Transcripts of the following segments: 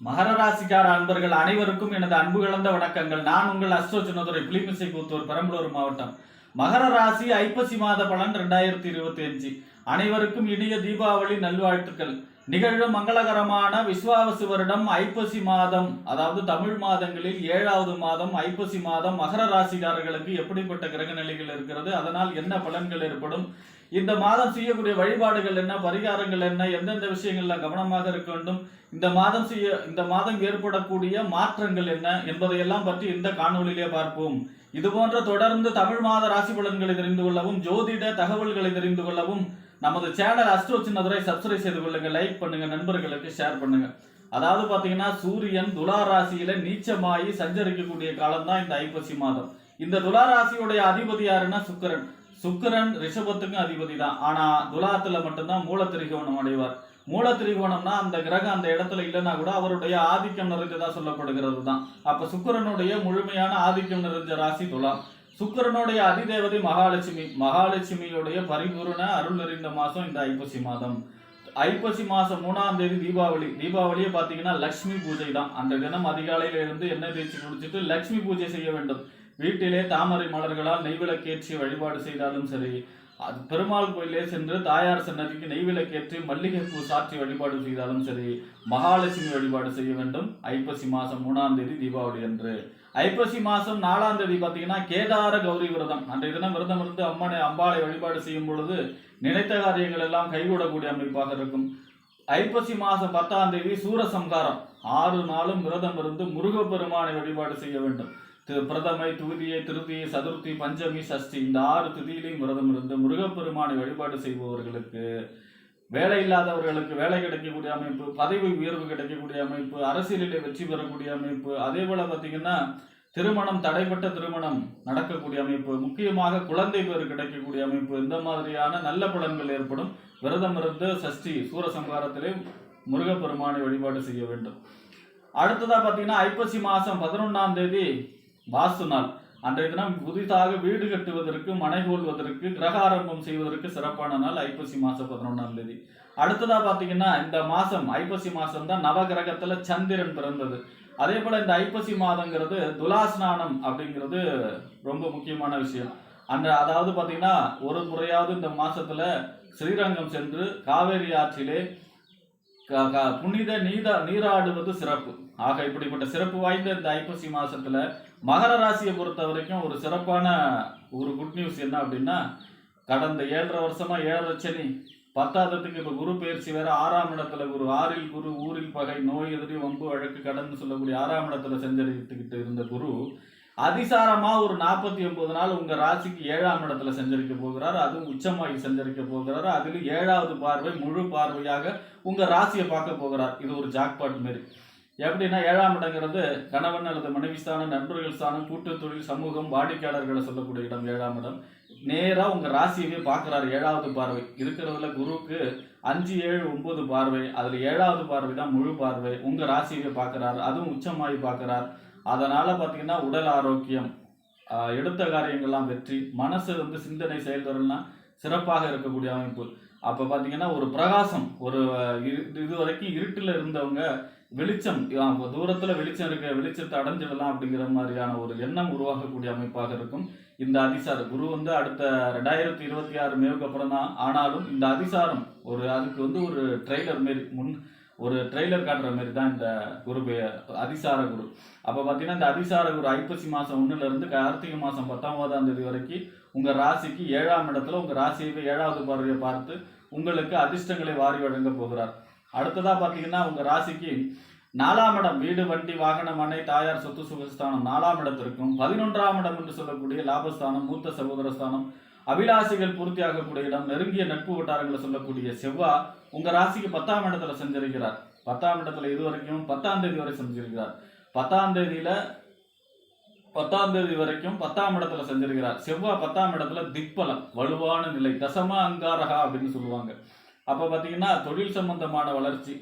மகர ராசிக்கார அன்பர்கள் அனைவருக்கும் எனது அன்பு கலந்த வணக்கங்கள். நான் உங்கள் அஸ்ட்ரோ சின்னதுரை புலிமிசை கூத்தூர் பெரம்பலூர் மாவட்டம். மகர ராசி ஐப்பசி மாத பலன் ரெண்டாயிரத்தி இருபத்தி அஞ்சு. அனைவருக்கும் இனிய தீபாவளி நல்வாழ்த்துக்கள். நிகழும் மங்களகரமான விஸ்வாவசு வருடம் ஐப்பசி மாதம் அதாவது தமிழ் மாதங்களில் ஏழாவது மாதம் ஐப்பசி மாதம் மகர ராசிக்காரர்களுக்கு எப்படிப்பட்ட கிரக நிலைகள் இருக்கிறது அதனால் என்ன பலன்கள் ஏற்படும் இந்த மாதம் செய்யக்கூடிய வழிபாடுகள் என்ன பரிகாரங்கள் என்ன எந்தெந்த விஷயங்கள்ல கவனமாக இருக்க வேண்டும் இந்த மாதம் செய்ய இந்த மாதம் ஏற்படக்கூடிய மாற்றங்கள் என்ன என்பதையெல்லாம் பற்றி இந்த காணொளியிலே பார்ப்போம். இது போன்ற தொடர்ந்து தமிழ் மாத ராசி பலன்களை தெரிந்து கொள்ளவும் ஜோதிட தகவல்களை தெரிந்து கொள்ளவும் நமது சேனல் அஸ்ட்ரோ சின்னதுரை சப்ஸ்கிரைப் செய்து கொள்ளுங்க லைக் பண்ணுங்க நண்பர்களுக்கு ஷேர் பண்ணுங்க. அதாவது பாத்தீங்கன்னா சூரியன் துலா ராசியில நீச்சமாயி சஞ்சரிக்கக்கூடிய காலம் தான் இந்த ஐப்பசி மாதம். இந்த துலா ராசியுடைய அதிபதி யாருன்னா சுக்கரன். சுக்கிரன் ரிஷபத்துக்கும் அதிபதி தான் ஆனா துலாத்துல மட்டும்தான் மூல திரிகோணம் அடைவார். மூல திரிகோணம்னா அந்த கிரகம் அந்த இடத்துல இல்லைன்னா கூட அவருடைய ஆதிக்கம் நிறைஞ்சதா சொல்லப்படுகிறது தான் அப்ப சுக்கிரனுடைய முழுமையான ஆதிக்கம் நிறைஞ்ச ராசி துலா சுக்கிரனுடைய அதிதேவதை மகாலட்சுமி மகாலட்சுமியுடைய பரிபூரண அருள் நிறைந்த மாசம் இந்த ஐப்பசி மாதம். ஐப்பசி மாசம் மூணாம் தேதி தீபாவளி. தீபாவளியே பாத்தீங்கன்னா லக்ஷ்மி பூஜை தான் அந்த தினம் அதிகாலையில இருந்து எண்ணெய் தேய்ச்சி குளிச்சுட்டு லக்ஷ்மி பூஜை செய்ய வேண்டும். வீட்டிலே தாமரை மலர்களால் நெய்விளக்கேற்றி வழிபாடு செய்தாலும் சரி அது பெருமாள் கோயிலே சென்று தாயார் சன்னதிக்கு நெய்விளக்கேற்றி பூ சாற்றி வழிபாடு செய்தாலும் சரி மகாலட்சுமி வழிபாடு செய்ய வேண்டும். ஐப்பசி மாதம் மூணாம் தேதி தீபாவளி அன்று. ஐப்பசி மாதம் நாலாம் தேதி பார்த்தீங்கன்னா கேதார கௌரி விரதம். அன்றைய தினம் விரதம் இருந்து அம்மனை அம்பாளை வழிபாடு செய்யும் பொழுது நினைத்த காரியங்கள் எல்லாம் கைகூடக்கூடிய அமைப்பாக இருக்கும். ஐப்பசி மாதம் பத்தாம் தேதி சூரசம்காரம் ஆறு நாளும் விரதம் இருந்து முருகப்பெருமானை வழிபாடு செய்ய வேண்டும். பிரதமை துதியை திருதி சதுர்த்தி பஞ்சமி சஷ்டி இந்த ஆறு திதியிலையும் விரதம் இருந்து முருகப்பெருமானை வழிபாடு செய்பவர்களுக்கு வேலை இல்லாதவர்களுக்கு வேலை கிடைக்கக்கூடிய அமைப்பு பதவி உயர்வு கிடைக்கக்கூடிய அமைப்பு அரசியலிலே வெற்றி பெறக்கூடிய அமைப்பு அதே போல பார்த்தீங்கன்னா திருமணம் தடைப்பட்ட திருமணம் நடக்கக்கூடிய அமைப்பு முக்கியமாக குழந்தை பேர் கிடைக்கக்கூடிய அமைப்பு இந்த மாதிரியான நல்ல பலன்கள் ஏற்படும். விரதம் இருந்து சஷ்டி சூரசம்ஹாரத்திலே முருகப்பெருமானை வழிபாடு செய்ய வேண்டும். அடுத்ததாக பார்த்தீங்கன்னா ஐப்பசி மாதம் பதினொன்றாம் தேதி வாஸ்து நாள் அன்றைய தினம் புதிதாக வீடு கட்டுவதற்கு மனை கொள்வதற்கு கிரக ஆரம்பம் செய்வதற்கு சிறப்பான நாள் ஐப்பசி மாசம் பதினொன்றாம் தேதி. அடுத்ததா பாத்தீங்கன்னா இந்த மாசம் ஐப்பசி மாசம் தான் நவகிரகத்துல சந்திரன் பிறந்தது. அதே போல இந்த ஐப்பசி மாதங்கிறது துலாஸ்நானம் அப்படிங்கிறது ரொம்ப முக்கியமான விஷயம். அந்த அதாவது பாத்தீங்கன்னா ஒரு முறையாவது இந்த மாசத்துல ஸ்ரீரங்கம் சென்று காவேரி ஆற்றிலே க- க- புனித நீத நீராடுவது சிறப்பு. ஆக இப்படிப்பட்ட சிறப்பு வாய்ந்த இந்த ஐப்பசி மாசத்துல மகர ராசியை பொறுத்த வரைக்கும் ஒரு சிறப்பான ஒரு குட் நியூஸ் என்ன அப்படின்னா கடந்த ஏழரை வருஷமா ஏழரை சனி பத்தாததுக்கு இப்போ குரு பயிற்சி வேற ஆறாம் இடத்துல குரு ஆறில் குரு ஊரில் பகை நோய் எதிரி வம்பு வழக்கு கடந்து சொல்லக்கூடிய ஆறாம் இடத்துல செஞ்சரித்துக்கிட்டு இருந்த குரு அதிசாரமா ஒரு நாற்பத்தி ஒன்பது நாள் உங்க ராசிக்கு ஏழாம் இடத்துல செஞ்சரிக்க போகிறார். அதுவும் உச்சமாகி செஞ்சரிக்க போகிறார். அதில் ஏழாவது பார்வை முழு பார்வையாக உங்க ராசியை பார்க்க போகிறார். இது ஒரு ஜாக்பாட் மாரி. எப்படின்னா ஏழாம் இடங்கிறது கணவன் அல்லது மனைவி ஸ்தானம் நண்பர்கள் ஸ்தானம் கூட்டு தொழில் சமூகம் வாடிக்கையாளர்களை சொல்லக்கூடிய இடம் ஏழாம் இடம். நேராக உங்கள் ராசியவே பார்க்குறாரு ஏழாவது பார்வை. இருக்கிறதுல குருவுக்கு அஞ்சு ஏழு ஒன்பது பார்வை. அதில் ஏழாவது பார்வை தான் முழு பார்வை. உங்கள் ராசியவே பார்க்குறாரு அதுவும் உச்சமாகி பார்க்குறார். அதனால் பார்த்தீங்கன்னா உடல் ஆரோக்கியம் எடுத்த காரியங்கள்லாம் வெற்றி மனசு வந்து சிந்தனை செயல்திறன்லாம் சிறப்பாக இருக்கக்கூடிய அமைப்பு. அப்போ பார்த்தீங்கன்னா ஒரு பிரகாசம் ஒரு இது இது வரைக்கும் இருட்டில் இருந்தவங்க வெளிச்சம் ஆஹ், தூரத்துல வெளிச்சம் இருக்க வெளிச்சத்தை அடைஞ்சிடலாம் அப்படிங்கிற மாதிரியான ஒரு எண்ணம் உருவாகக்கூடிய அமைப்பாக இருக்கும். இந்த அதிசாரம் குரு வந்து அடுத்த ரெண்டாயிரத்தி இருபத்தி ஆறு மேவுக்கு அப்புறம் தான். ஆனாலும் இந்த அதிசாரம் ஒரு அதுக்கு வந்து ஒரு ட்ரெய்லர் மாரி முன் ஒரு ட்ரெய்லர் காட்டுற மாதிரி தான் இந்த குரு அதிசார குரு. அப்போ பார்த்தீங்கன்னா இந்த அதிசார குரு ஐப்பசி மாதம் ஒன்றுலேருந்து கார்த்திகை மாதம் பத்தொன்பதாம் தேதி வரைக்கும் உங்கள் ராசிக்கு ஏழாம் இடத்துல உங்கள் ராசியை ஏழாவது பார்வையை பார்த்து உங்களுக்கு அதிர்ஷ்டங்களை வாரி வழங்க போகிறார். அடுத்ததாக பார்த்தீங்கன்னா உங்கள் ராசிக்கு நாலாம் இடம் வீடு வண்டி வாகனம் அணை தாயார் சொத்து சுகஸ்தானம் நாலாம் இடத்திற்கும் பதினொன்றாம் இடம் என்று சொல்லக்கூடிய லாபஸ்தானம் மூத்த சகோதரஸ்தானம் அபிலாசிகள் பூர்த்தியாகக்கூடிய இடம் நெருங்கிய நட்பு வட்டாரங்களை சொல்லக்கூடிய செவ்வா உங்க ராசிக்கு பத்தாம் இடத்துல செஞ்சிருக்கிறார் பத்தாம் இடத்துல இது வரைக்கும் பத்தாம் தேதி வரை செஞ்சிருக்கிறார் பத்தாம் தேதியில பத்தாம் தேதி வரைக்கும் பத்தாம் இடத்துல செஞ்சிருக்கிறார் செவ்வாய் பத்தாம் இடத்துல திக்பலம் வலுவான நிலை தசம அங்காரகா அப்படின்னு சொல்லுவாங்க. அப்போ பார்த்தீங்கன்னா தொழில் சம்பந்தமான வளர்ச்சி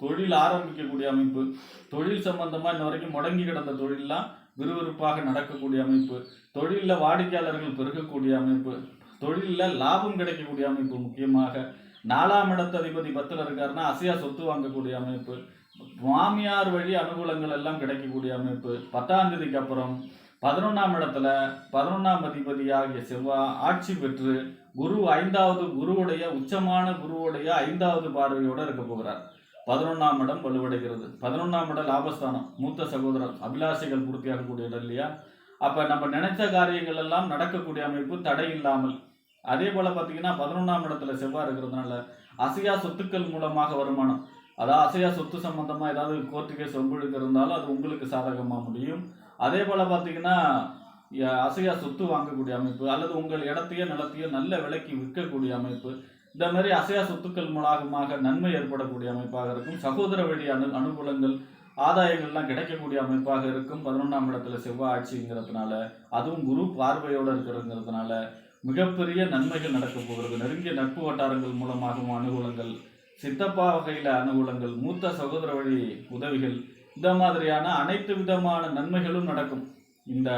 தொழில் ஆரம்பிக்கக்கூடிய அமைப்பு தொழில் சம்பந்தமாக இன்ன வரைக்கும் முடங்கி கிடந்த தொழிலெல்லாம் விறுவிறுப்பாக நடக்கக்கூடிய அமைப்பு தொழிலில் வாடிக்கையாளர்கள் பெருகக்கூடிய அமைப்பு தொழிலில் லாபம் கிடைக்கக்கூடிய அமைப்பு முக்கியமாக. நாலாம் இடத்து அதிபதி பத்தில் இருக்காருன்னா அசையா சொத்து வாங்கக்கூடிய அமைப்பு மாமியார் வழி அனுகூலங்கள் எல்லாம் கிடைக்கக்கூடிய அமைப்பு பத்தாம் தேதிக்கு அப்புறம் பதினொன்றாம் இடத்துல பதினொன்றாம் அதிபதியாகிய செவ்வாய் ஆட்சி பெற்று குரு ஐந்தாவது குருவுடைய உச்சமான குருவுடைய ஐந்தாவது பார்வையோடு இருக்க போகிறார். பதினொன்றாம் இடம் வலுவடைகிறது. பதினொன்றாம் இடம் லாபஸ்தானம் மூத்த சகோதரர் அபிலாஷைகள் பூர்த்தியாகக்கூடிய இடம் இல்லையா? அப்போ நம்ம நினைச்ச காரியங்கள் எல்லாம் நடக்கக்கூடிய அமைப்பு தடை இல்லாமல். அதே போல் பார்த்தீங்கன்னா பதினொன்றாம் இடத்துல செவ்வாய் இருக்கிறதுனால அசையா சொத்துக்கள் மூலமாக வருமானம். அதாவது அசையா சொத்து சம்பந்தமாக ஏதாவது கோர்ட்டு கேஸ் உங்களுக்கு இருந்தாலும் அது உங்களுக்கு சாதகமாக முடியும். அதே போல் பார்த்தீங்கன்னா அசையா சொத்து வாங்கக்கூடிய அமைப்பு அல்லது உங்கள் இடத்தையோ நிலத்தையோ நல்ல விலைக்கு விற்கக்கூடிய அமைப்பு இந்த மாதிரி அசையா சொத்துக்கள் மூலமாக நன்மை ஏற்படக்கூடிய அமைப்பாக இருக்கும். சகோதர வழி அனு அனுகூலங்கள் ஆதாயங்கள்லாம் கிடைக்கக்கூடிய அமைப்பாக இருக்கும். பதினொன்றாம் இடத்துல செவ்வாய் ஆட்சிங்கிறதுனால அதுவும் குரு பார்வையோடு இருக்கிறதுங்கிறதுனால மிகப்பெரிய நன்மைகள் நடக்க போகிறது. நெருங்கிய நட்பு வட்டாரங்கள் மூலமாகவும் அனுகூலங்கள் சித்தப்பா வகையில் அனுகூலங்கள் மூத்த சகோதர வழி உதவிகள் இந்த மாதிரியான அனைத்து விதமான நன்மைகளும் நடக்கும். இந்த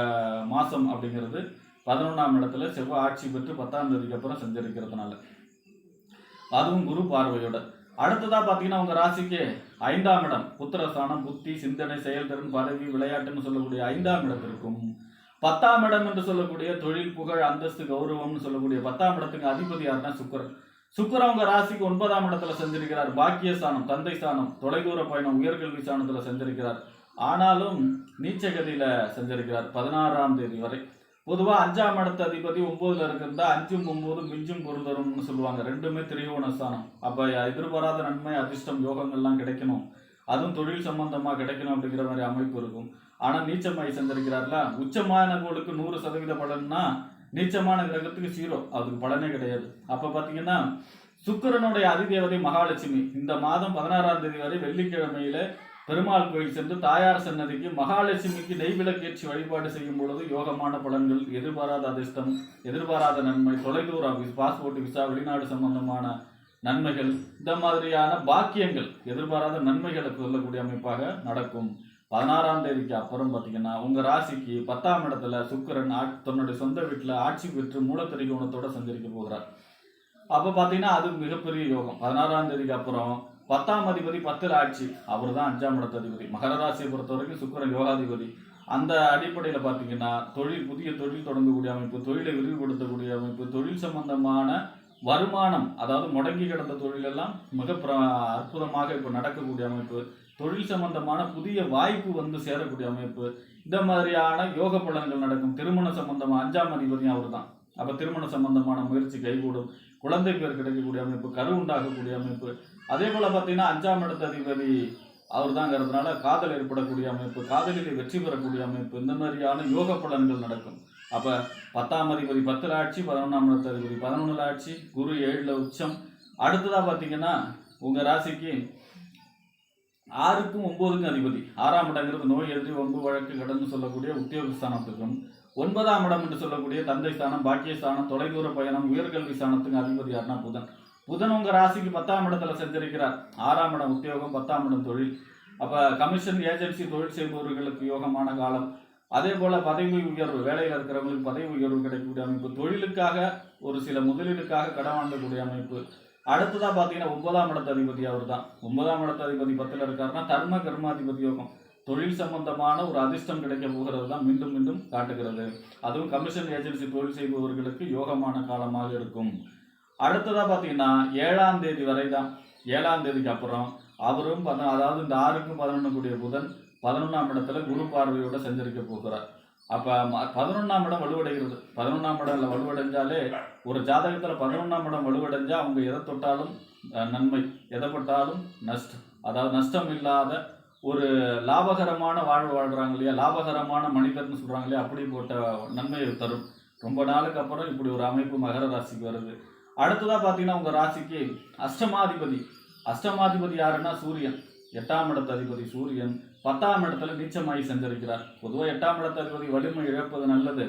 மாசம் அப்படிங்கிறது பதினொன்றாம் இடத்துல செவ்வாய் ஆட்சி பெற்று பத்தாம் தேதிக்கு அப்புறம் செஞ்சிருக்கிறதுனால. அதுவும் குரு பார்வையோட. அடுத்ததா பாத்தீங்கன்னா உங்க ராசிக்கு ஐந்தாம் இடம். புத்திரஸ்தானம் புத்தி சிந்தனை செயல்திறன் பதவி விளையாட்டுன்னு சொல்லக்கூடிய ஐந்தாம் இடம் இருக்கும். பத்தாம் இடம் என்று சொல்லக்கூடிய தொழில் புகழ் அந்தஸ்து கௌரவம்னு சொல்லக்கூடிய பத்தாம் இடத்துக்கு அதிபதி யாருன்னா சுக்கிரன். சுக்கிரன் அவங்க ராசிக்கு ஒன்பதாம் இடத்துல செஞ்சிருக்கிறார் பாக்கிய சாணம் தந்தை ஸ்தானம் தொலைதூர பயணம் உயர்கல்வி சாணத்தில் செஞ்சிருக்கிறார் ஆனாலும் நீச்சகதியில் செஞ்சிருக்கிறார் பதினாறாம் தேதி வரை. பொதுவாக அஞ்சாம் இடத்த அதிபதி ஒன்பதுல இருக்கிறதா அஞ்சும் ஒன்பதும் மிஞ்சும் பொருந்தரும்னு சொல்லுவாங்க. ரெண்டுமே திரிகோண ஸ்தானம் அப்போ எதிர்பாராத நன்மை அதிர்ஷ்டம் யோகங்கள்லாம் கிடைக்கணும். அதுவும் தொழில் சம்பந்தமாக கிடைக்கணும் அப்படிங்கிற மாதிரி அமைப்பு இருக்கும். ஆனால் நீச்சமாய் செஞ்சிருக்கிறார்ல உச்சமான கோளுக்கு நூறு சதவீத பலன்னா நீச்சமான கிரகத்துக்கு ஜீரோ அதுக்கு பலனே கிடையாது. அப்ப பாத்தீங்கன்னா சுக்கிரனுடைய அதிதேவதை மகாலட்சுமி. இந்த மாதம் பதினாறாம் தேதி வரை வெள்ளிக்கிழமையில பெருமாள் கோயில் சென்று தாயார் சன்னதிக்கு மகாலட்சுமிக்கு நெய்விளக்கேற்றி வழிபாடு செய்யும் பொழுது யோகமான பலன்கள் எதிர்பாராத அதிர்ஷ்டம் எதிர்பாராத நன்மை தொலைதூர பாஸ்போர்ட் விசா வெளிநாடு சம்பந்தமான நன்மைகள் இந்த மாதிரியான பாக்கியங்கள் எதிர்பாராத நன்மைகளை சொல்லக்கூடிய அமைப்பாக நடக்கும். பதினாறாம் தேதிக்கு அப்புறம் பார்த்தீங்கன்னா உங்கள் ராசிக்கு பத்தாம் இடத்துல சுக்கிரன் ஆட்- தன்னுடைய சொந்த வீட்டில் ஆட்சி பெற்று மூலத்திரிகோணத்தோட சஞ்சரிக்க போகிறார். அப்போ பார்த்தீங்கன்னா அது மிகப்பெரிய யோகம். பதினாறாம் தேதிக்கு அப்புறம் பத்தாம் அதிபதி பத்தில் ஆட்சி. அவர் தான் அஞ்சாம் இடத்து அதிபதி. மகர ராசியை பொறுத்த வரைக்கும் சுக்கரன் யோகாதிபதி. அந்த அடிப்படையில் பார்த்தீங்கன்னா தொழில் புதிய தொழில் தொடங்கக்கூடிய அமைப்பு தொழிலை விரிவுபடுத்தக்கூடிய அமைப்பு தொழில் சம்பந்தமான வருமானம் அதாவது முடங்கி கிடந்த தொழிலெல்லாம் மிக பிர அற்புதமாக இப்போ நடக்கக்கூடிய அமைப்பு. தொழில் சம்பந்தமான புதிய வாய்ப்பு வந்து சேரக்கூடிய அமைப்பு. இந்த மாதிரியான யோக பலன்கள் நடக்கும். திருமண சம்பந்தமா அஞ்சாம் அதிபதியும் அவர் தான் அப்போ திருமண சம்பந்தமான முயற்சி கைகூடும். குழந்தை பேர் கிடைக்கக்கூடிய அமைப்பு கரு உண்டாகக்கூடிய அமைப்பு. அதே போல பார்த்தீங்கன்னா அஞ்சாம் இடத்த அதிபதி அவர் தாங்கிறதுனால காதல் ஏற்படக்கூடிய அமைப்பு காதலில் வெற்றி பெறக்கூடிய அமைப்பு இந்த மாதிரியான யோக பலன்கள் நடக்கும். அப்ப பத்தாம் அதிபதி பத்தில் ஆட்சி பதினொன்றாம் இடத்த அதிபதி பதினொன்றில் ஆட்சி குரு ஏழில் உச்சம். அடுத்ததாக பார்த்தீங்கன்னா உங்கள் ராசிக்கு ஆறுக்கும் ஒன்பதுக்கும் அதிபதி. ஆறாம் இடங்கிறது நோய் எழுதி வம்பு வழக்கு கடன்னு சொல்லக்கூடிய உத்தியோக ஸ்தானத்துக்கும் ஒன்பதாம் இடம் என்று சொல்லக்கூடிய தந்தை ஸ்தானம் பாக்கியஸ்தானம் தொலைதூர பயணம் உயர்கல்வி ஸ்தானத்துக்கு அதிபதி யாருன்னா புதன். புதன் உங்கள் ராசிக்கு பத்தாம் இடத்துல செஞ்சிருக்கிறார் ஆறாம் இடம் உத்தியோகம் பத்தாம் இடம் தொழில். அப்போ கமிஷன் ஏஜென்சி தொழில் செய்பவர்களுக்கு யோகமான காலம். அதே போல் பதவி உயர்வு வேலையில் இருக்கிறவங்களுக்கு பதவி உயர்வு கிடைக்கக்கூடிய அமைப்பு தொழிலுக்காக ஒரு சில முதலீடுக்காக கடன் வாங்கக்கூடிய அமைப்பு. அடுத்ததான் பார்த்தீங்கன்னா ஒன்பதாம் இடத்ததிபதி அவர் தான் ஒன்பதாம் இடத்ததிபதி அதிபதி இருக்காருன்னா தர்ம கர்மாதிபதி யோகம். தொழில் சம்பந்தமான ஒரு அதிர்ஷ்டம் கிடைக்க போகிறது தான் மீண்டும் மீண்டும் காட்டுகிறது. அதுவும் கமிஷன் ஏஜென்சி தொழில் செய்பவர்களுக்கு யோகமான காலமாக இருக்கும். அடுத்ததாக பார்த்தீங்கன்னா ஏழாம் தேதி வரை தான் ஏழாம் தேதிக்கு அப்புறம் அவரும் பத- அதாவது இந்த ஆறுக்கும் பதினொன்று கூடிய புதன் பதினொன்றாம் இடத்துல குரு பார்வையோட சஞ்சரிக்க போகிறார். அப்போ ம- இடம் வலுவடைகிறது. பதினொன்றாம் இடம்ல வலுவடைஞ்சாலே ஒரு ஜாதகத்தில் பதினொன்றாம் இடம் வலுவடைஞ்சால் அவங்க எதை தொட்டாலும் நன்மை. எதை பட்டாலும் நஷ்டம். அதாவது நஷ்டம் இல்லாத ஒரு லாபகரமான வாழ்வு வாழ்கிறாங்க இல்லையா? லாபகரமான மனிதர்னு சொல்கிறாங்க இல்லையா? அப்படிப்பட்ட நன்மையை தரும். ரொம்ப நாளுக்கு அப்புறம் இப்படி ஒரு அமைப்பு மகர ராசிக்கு வருது. அடுத்ததாக பார்த்தீங்கன்னா உங்கள் ராசிக்கு அஷ்டமாதிபதி. அஷ்டமாதிபதி யாருன்னா சூரியன். எட்டாம் இடத்து அதிபதி சூரியன். பத்தாம் இடத்துல நீச்சமாகி செஞ்சிருக்கிறார் பொதுவாக எட்டாம் இடத்து அதிபதி வலிமை இழப்பது நல்லது.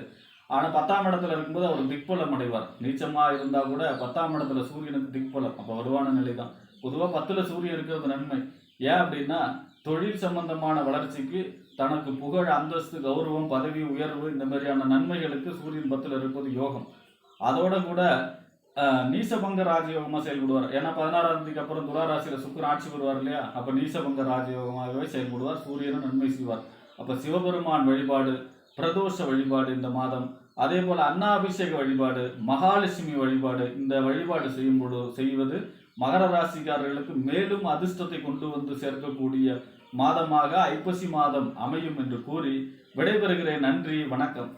ஆனால் பத்தாம் இடத்துல இருக்கும்போது அவர் திக்பலம் அடைவார். நீச்சமாக இருந்தால் கூட பத்தாம் இடத்துல சூரியனுக்கு திக்பலம். அப்போ வலுவான நிலை தான் பொதுவாக பத்தில் சூரியன் இருக்கிறது நன்மை. ஏன் அப்படின்னா தொழில் சம்பந்தமான வளர்ச்சிக்கு தனக்கு புகழ் அந்தஸ்து கௌரவம் பதவி உயர்வு இந்த மாதிரியான நன்மைகளுக்கு சூரியன் பத்தில் இருப்பது யோகம். அதோட கூட நீசபங்க ராஜயோகமாக செயல்படுவார். ஏன்னா பதினாறாம் தேதிக்கு அப்புறம் துளாராசியில் சுக்கரன் ஆட்சி பெறுவார் இல்லையா? அப்போ நீசபங்க ராஜயோகமாகவே செயல்படுவார் சூரியனும் நன்மை செய்வார். அப்போ சிவபெருமான் வழிபாடு பிரதோஷ வழிபாடு இந்த மாதம். அதே போல் அன்னாபிஷேக வழிபாடு மகாலட்சுமி வழிபாடு இந்த வழிபாடு செய்யும் பொழுது செய்வது மகர ராசிக்காரர்களுக்கு மேலும் அதிர்ஷ்டத்தை கொண்டு வந்து சேர்க்கக்கூடிய மாதமாக ஐப்பசி மாதம் அமையும் என்று கூறி விடைபெறுகிறேன். நன்றி வணக்கம்.